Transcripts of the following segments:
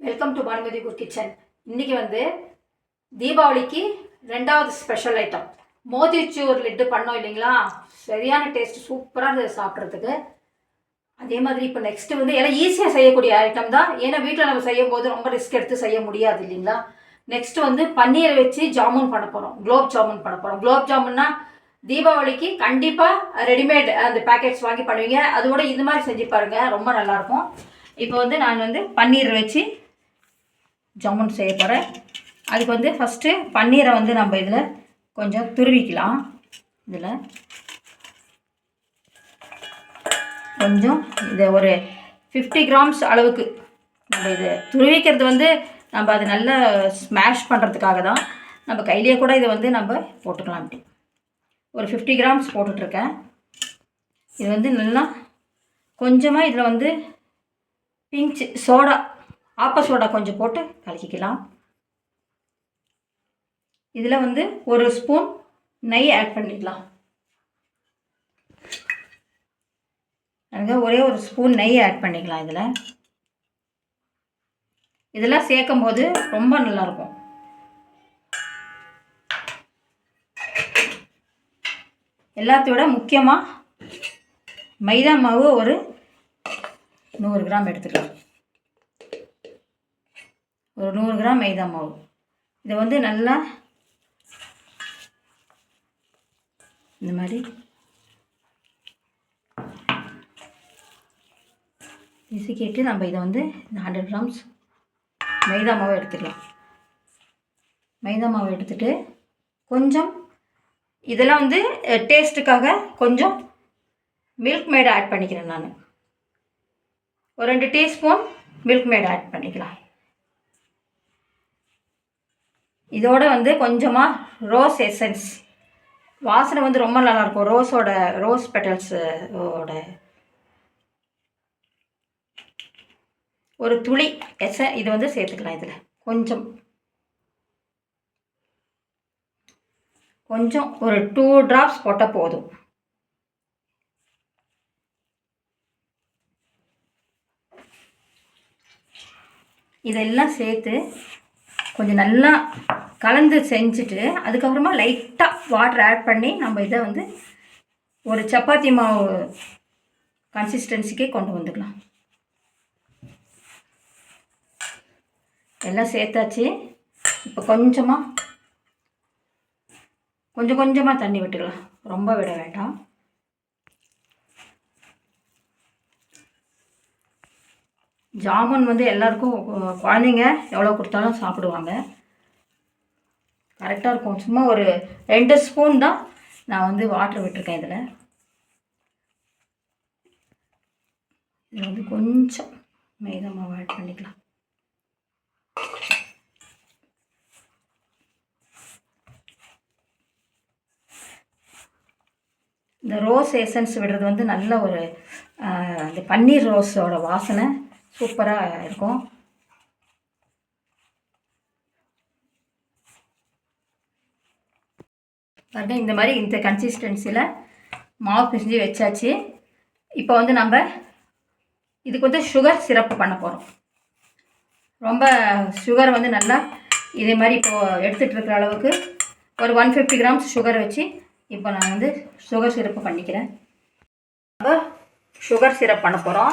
Welcome to Bhanumathi குர் kitchen இன்னைக்கு வந்து தீபாவளிக்கு ரெண்டாவது ஸ்பெஷல் ஐட்டம் மோதிச்சூர் லட்டு பண்ணோம் இல்லைங்களா? சரியான டேஸ்ட் சூப்பராக இருந்தது சாப்பிட்றதுக்கு. அதே மாதிரி இப்போ நெக்ஸ்ட்டு வந்து எல்லாம் ஈஸியாக செய்யக்கூடிய ஐட்டம் தான். ஏன்னா வீட்டில் நம்ம செய்யும் போது ரொம்ப ரிஸ்க் எடுத்து செய்ய முடியாது இல்லைங்களா? நெக்ஸ்ட்டு வந்து பன்னீரை வச்சு ஜாமுன் பண்ண போகிறோம் குலோப் ஜாமுன் பண்ண போகிறோம் குலோப் ஜாமுன்னா தீபாவளிக்கு கண்டிப்பாக ரெடிமேட் அந்த பேக்கெட்ஸ் வாங்கி பண்ணுவீங்க. அதோட இது மாதிரி செஞ்சு பாருங்கள் ரொம்ப நல்லாயிருக்கும் இப்போ வந்து நான் வந்து பன்னீர் வச்சு ஜாமுன் செய்ய போகிறேன் அதுக்கு வந்து ஃபஸ்ட்டு பன்னீரை வந்து நம்ம இதில் கொஞ்சம் துருவிக்கலாம். இதில் கொஞ்சம் இதை ஒரு ஃபிஃப்டி கிராம்ஸ் அளவுக்கு நம்ம இது துருவிக்கிறது வந்து நம்ம அதை நல்லா ஸ்மாஷ் பண்ணுறதுக்காக தான். நம்ம கையிலேயே கூட இதை வந்து நம்ம போட்டுக்கலாம் அப்படி ஒரு ஃபிஃப்டி கிராம்ஸ் போட்டுட்ருக்கேன். இது வந்து நல்லா கொஞ்சமாக இதில் வந்து பிஞ்சு சோடா ஆப்ப சோடா கொஞ்சம் போட்டு கலக்கிக்கலாம். இதில் வந்து ஒரு ஸ்பூன் நெய் ஆட் பண்ணிடலாம் அங்கே ஒரே ஒரு ஸ்பூன் நெய் ஆட் பண்ணிக்கலாம் இதில். இதெல்லாம் சேர்க்கும் போது ரொம்ப நல்லாயிருக்கும். எல்லாத்தையோட முக்கியமாக மைதா மாவு ஒரு நூறு கிராம் எடுத்துக்கலாம். ஒரு நூறு கிராம் மைதா மாவு. இதை வந்து நல்லா இந்த மாதிரி பிசுக்கிட்டு நம்ம இதை வந்து இந்த ஹண்ட்ரட் கிராம்ஸ் மைதா மாவு எடுத்துக்கலாம். மைதா மாவு எடுத்துட்டு கொஞ்சம் இதெல்லாம் வந்து டேஸ்ட்டுக்காக கொஞ்சம் மில்க் மேடை ஆட் பண்ணிக்கிறேன் நான். ஒரு ரெண்டு டீஸ்பூன் மில்க் மேடை ஆட் பண்ணிக்கலாம். இதோட வந்து கொஞ்சமாக ரோஸ் எசன்ஸ் வாசனை வந்து ரொம்ப நல்லாயிருக்கும். ரோஸோட ரோஸ் பெட்டல்ஸோட ஒரு துளி எச இது வந்து சேர்த்துக்கலாம் இதில். கொஞ்சம். கொஞ்சம் ஒரு டூ ட்ராப்ஸ் போட்டால் போதும். இதெல்லாம் சேர்த்து கொஞ்சம் நல்லா கலந்து செஞ்சுட்டு அதுக்கப்புறமா லைட்டாக வாட்டர் ஆட் பண்ணி நம்ம இதை வந்து ஒரு சப்பாத்தி மாவு கன்சிஸ்டன்சிக்கே கொண்டு வந்துக்கலாம். எல்லாம் சேர்த்தாச்சு. இப்போ கொஞ்சமாக கொஞ்சம் கொஞ்சமாக தண்ணி விட்டுக்கலாம். ரொம்ப விட வேண்டாம். ஜாமுன் வந்து எல்லாருக்கும் குழந்தைங்க எவ்வளோ கொடுத்தாலும் சாப்பிடுவாங்க. கரெக்டாக இருக்கும். சும்மா ஒரு ரெண்டு ஸ்பூன் தான் நான் வந்து வாட்டர் விட்டுருக்கேன் இதில். இதில் வந்து கொஞ்சம் மைதா மாவு ஆட் பண்ணிக்கலாம். இந்த ரோஸ் எசன்ஸ் விடுறது வந்து நல்ல ஒரு அந்த பன்னீர் ரோஸோட வாசனை சூப்பராக இருக்கும். பாருங்க இந்த மாதிரி இந்த கன்சிஸ்டன்சியில் மாவு பிசைஞ்சு வச்சாச்சு. இப்போ வந்து நம்ம இதுக்கு வந்து சுகர் சிரப்பு பண்ண போகிறோம் ரொம்ப சுகர் வந்து நல்லா இதே மாதிரி இப்போது எடுத்துகிட்டு இருக்கிற அளவுக்கு ஒரு ஒன் ஃபிஃப்டி கிராம்ஸ் சுகர் வச்சு இப்போ நான் வந்து சுகர் சிரப்பு பண்ணிக்கிறேன். நம்ம சுகர் சிரப் பண்ண போகிறோம்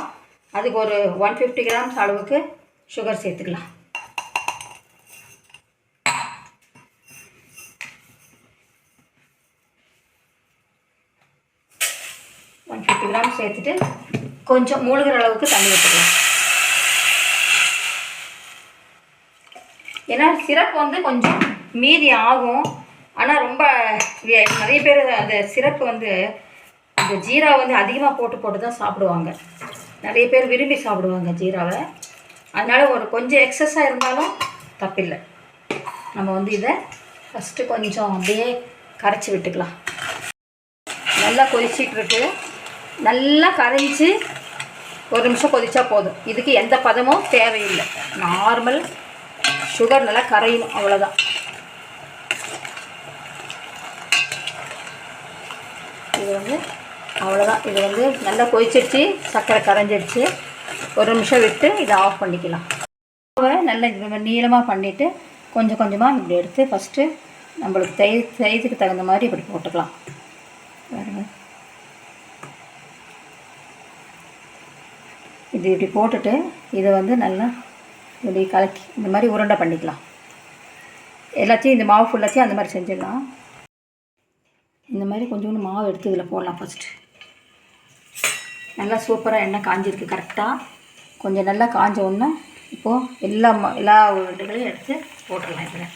அதுக்கு ஒரு ஒன் ஃபிஃப்டி கிராம்ஸ் அளவுக்கு சுகர் சேர்த்துக்கலாம். ஒன் ஃபிஃப்டி கிராம் சேர்த்துட்டு கொஞ்சம் மூழ்கிற அளவுக்கு தண்ணி ஊற்றிக்கலாம் ஏன்னா சிரப் வந்து கொஞ்சம் மீதி ஆகும். ஆனால் ரொம்ப நிறைய பேர் அந்த சிரப்பு வந்து அந்த ஜீரா வந்து அதிகமாக போட்டு போட்டு தான் சாப்பிடுவாங்க. நிறைய பேர் விரும்பி சாப்பிடுவாங்க ஜீராவை. அதனால் ஒரு கொஞ்சம் எக்ஸஸாக இருந்தாலும் தப்பில்லை. நம்ம வந்து இதை ஃபஸ்ட்டு கொஞ்சம் அப்படியே கரைச்சி விட்டுக்கலாம். நல்லா கொதிச்சிட்ருக்கு நல்லா கரைஞ்சி ஒரு நிமிஷம் கொதிச்சா போதும். இதுக்கு எந்த பதமும் தேவையில்லை. நார்மல் சுகர் நல்லா கரையணும் அவ்வளோதான் இது வந்து அவ்வளோதான் இது வந்து நல்லா கொதிச்சிடுச்சு சர்க்கரை கரைஞ்சிடுச்சு ஒரு நிமிஷம் விட்டு இதை ஆஃப் பண்ணிக்கலாம். நல்லா இது நீளமாக பண்ணிவிட்டு கொஞ்சம் கொஞ்சமாக இப்படி எடுத்து ஃபஸ்ட்டு நம்மளுக்கு தை தைத்துக்கு தகுந்த மாதிரி இப்படி போட்டுக்கலாம். இது இப்படி போட்டுட்டு இதை வந்து நல்லா இப்படி கலக்கி இந்த மாதிரி உருண்டை பண்ணிக்கலாம். எல்லாத்தையும் இந்த மாவு ஃபுல்லாத்தையும் அந்த மாதிரி செஞ்சிடலாம். இந்த மாதிரி கொஞ்சோண்டு மாவு எடுத்து இதில் போடலாம் ஃபஸ்ட்டு நல்லா சூப்பராக எண்ணெய் காஞ்சிருக்கு கரெக்டாக கொஞ்சம் நல்லா காஞ்ச உடனே இப்போது எல்லா ம எல்லா இதுகளையும் எடுத்து போட்டுடலாம் இதில்.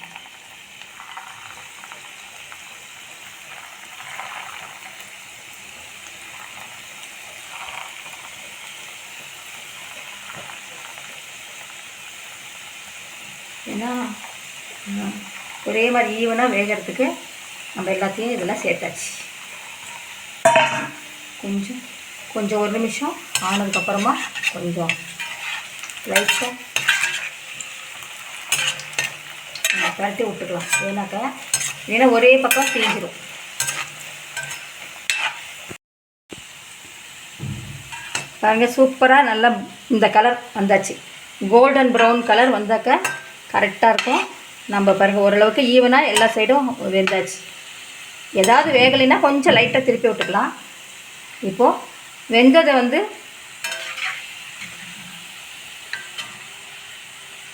ஏன்னா ஒரே மாதிரி ஈவனாக வேகிறதுக்கு நம்ம எல்லாத்தையும் இதெல்லாம் சேர்த்தாச்சு. கொஞ்சம் ஒரு நிமிஷம் ஆனதுக்கப்புறமா கொஞ்சம் லைட்டாக நம்ம பரட்டி விட்டுக்கலாம். ஏன்னாக்கா ஏன்னா ஒரே பக்கம் தீஞ்சிடும் பாருங்க சூப்பராக நல்லா இந்த கலர் வந்தாச்சு. கோல்டன் ப்ரௌன் கலர் வந்தாக்க கரெக்டாக இருக்கும். நம்ம பாருங்கள் ஓரளவுக்கு ஈவனாக எல்லா சைடும் வெந்தாச்சு. ஏதாவது வேகலைன்னா கொஞ்சம் லைட்டாக திருப்பி விட்டுக்கலாம். இப்போது வெந்ததை வந்து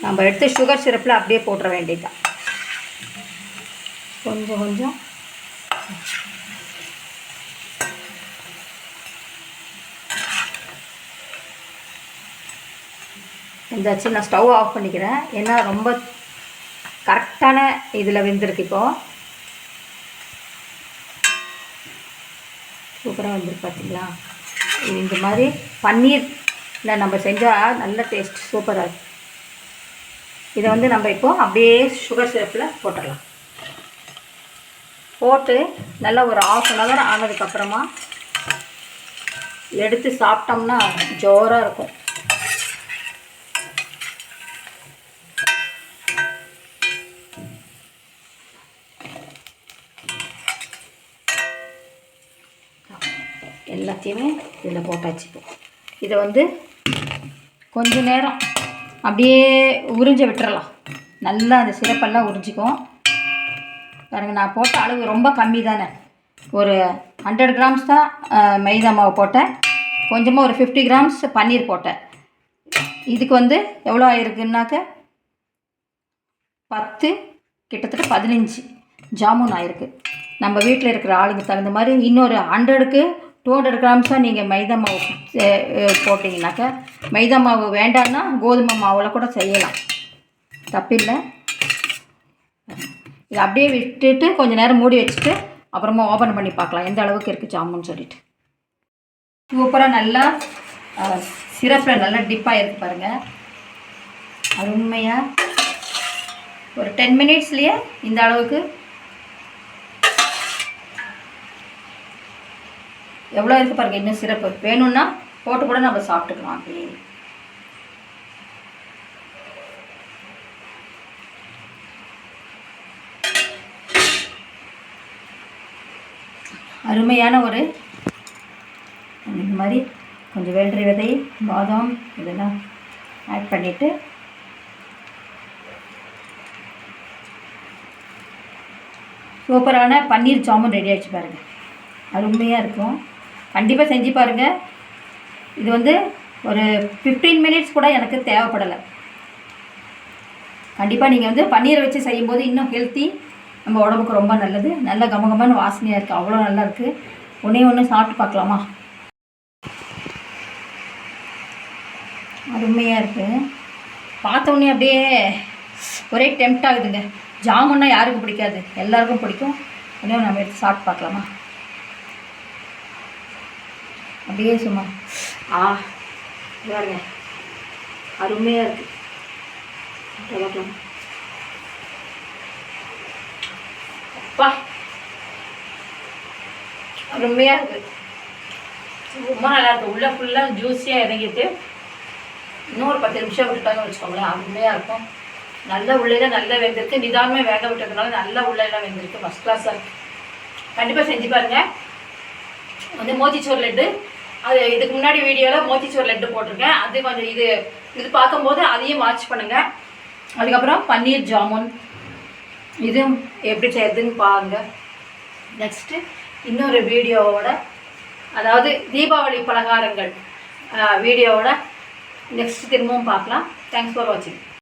நம்ம எடுத்து சுகர் சிரப்பில் அப்படியே போட்டுற வேண்டியதுதான். கொஞ்சம் கொஞ்சம். வெந்தாச்சு நான் ஸ்டவ் ஆஃப் பண்ணிக்கிறேன். ஏன்னா ரொம்ப கரெக்டான இதில் வெந்திருக்கு இப்போது சூப்பராக வந்துருக்கு பார்த்தீங்களா இந்த மாதிரி பன்னீரில் நம்ம செஞ்சால் நல்ல டேஸ்ட் சூப்பராக இருக்கும். இதை வந்து நம்ம இப்போது அப்படியே சுகர் சிரப்பில் போட்டுடலாம். போட்டு நல்லா ஒரு ஆஃப் அன் ஹவர் ஆனதுக்கப்புறமா எடுத்து சாப்பிட்டோம்னா ஜோராக இருக்கும். எல்லாத்தையுமே இதில் போட்டாச்சு இதை வந்து கொஞ்ச நேரம் அப்படியே உறிஞ்ச விட்டுறலாம். நல்லா அந்த சிறப்பெல்லாம் உறிஞ்சிக்கும். பாருங்க நான் போட்ட அளவு ரொம்ப கம்மி தானே. ஒரு ஹண்ட்ரட் கிராம்ஸ் தான் மைதா மாவு போட்டேன். கொஞ்சமாக ஒரு ஃபிஃப்டி கிராம்ஸ் பன்னீர் போட்டேன். இதுக்கு வந்து எவ்வளோ ஆயிருக்குன்னாக்க பத்து கிட்டத்தட்ட பதினஞ்சு ஜாமுன் ஆயிருக்கு. நம்ம வீட்டில் இருக்கிற ஆளுங்க தகுந்த மாதிரி இன்னொரு ஹண்ட்ரடுக்கு டூ ஹண்ட்ரட் கிராம்ஸாக நீங்கள் மைதா மாவு சே- போட்டிங்கனாக்கா மைதா மாவு வேண்டான்னா கோதுமை மாவில் கூட செய்யலாம். தப்பில்லை. இதை அப்படியே விட்டுட்டு கொஞ்ச நேரம் மூடி வச்சுட்டு அப்புறமா ஓப்பன் பண்ணி பார்க்கலாம். எந்த அளவுக்கு இருக்குது ஜாமுன்னு சொல்லிட்டு. சூப்பராக நல்லா சிரப்பில் நல்லா டிப்பாக இருக்கு பாருங்கள் அருமையாக ஒரு டென் மினிட்ஸ்லேயே இந்த அளவுக்கு எவ்வளோ இருக்குது பாருங்க இன்னும் சிறப்பு. வேணும்னா போட்டு கூட நம்ம சாப்பிட்டுக்கலாம் அப்படி. அருமையான ஒரு இந்த மாதிரி கொஞ்சம் வெள்ளரி விதை பாதாம் இதெல்லாம் ஆட் பண்ணிவிட்டு சூப்பரான பன்னீர் ஜாமுன் ரெடி ஆகிடுச்சு பாருங்கள் அருமையாக இருக்கும். கண்டிப்பாக செஞ்சு பாருங்கள் இது வந்து ஒரு ஃபிஃப்டீன் மினிட்ஸ் கூட எனக்கு தேவைப்படலை. கண்டிப்பாக நீங்கள் வந்து பன்னீரை வச்சு செய்யும்போது இன்னும் ஹெல்த்தி நம்ம உடம்புக்கு ரொம்ப நல்லது. நல்ல கமகமான வாசனையாக இருக்குது அவ்வளோ நல்லா இருக்குது ஒன்றே ஒன்று சாப்பிட்டு பார்க்கலாமா? அருமையாக இருக்குது பார்த்த உடனே அப்படியே ஒரே டெம்ட் ஆகுதுங்க. ஜாமுன்னா யாருக்கும் பிடிக்காது. எல்லாருக்கும் பிடிக்கும். இன்னும் நம்ம எடுத்து சாப்பிட்டு பார்க்கலாமா? அப்படியே சும்மா. ஆ பாருங்க. அருமையாக இருக்குது பார்க்கலாம் அப்பா. அருமையாக இருக்குது ரொம்ப நல்லா இருக்குது உள்ளே ஃபுல்லாக ஜூஸியாக இறங்கிட்டு இன்னொரு பத்து நிமிஷம் விட்டுட்டாங்க வச்சுக்கோங்களேன். அருமையாக இருக்கும். நல்ல உள்ளையில நல்லா வெந்திருக்கு. நிதானமாக வேக விட்டதுனால நல்ல உள்ளையெல்லாம் வெந்திருக்கு. ஃபஸ்ட் கிளாஸாக இருக்குது கண்டிப்பாக செஞ்சு பாருங்கள் வந்து மோதிச்சோர் லட்டு அது இதுக்கு முன்னாடி வீடியோவில் மோத்திச்சோர் லட்டு போட்டிருக்கேன். அது கொஞ்சம் இது இது பார்க்கும்போது அதையும் வாட்ச் பண்ணுங்கள் அதுக்கப்புறம் பன்னீர் ஜாமுன். இதுவும் எப்படி செய்யறதுன்னு பாருங்கள் நெக்ஸ்ட்டு இன்னொரு வீடியோவோட அதாவது தீபாவளி பலகாரங்கள் வீடியோவோட நெக்ஸ்ட் திரும்பவும் பார்க்கலாம். தேங்க்ஸ் ஃபார் வாட்சிங்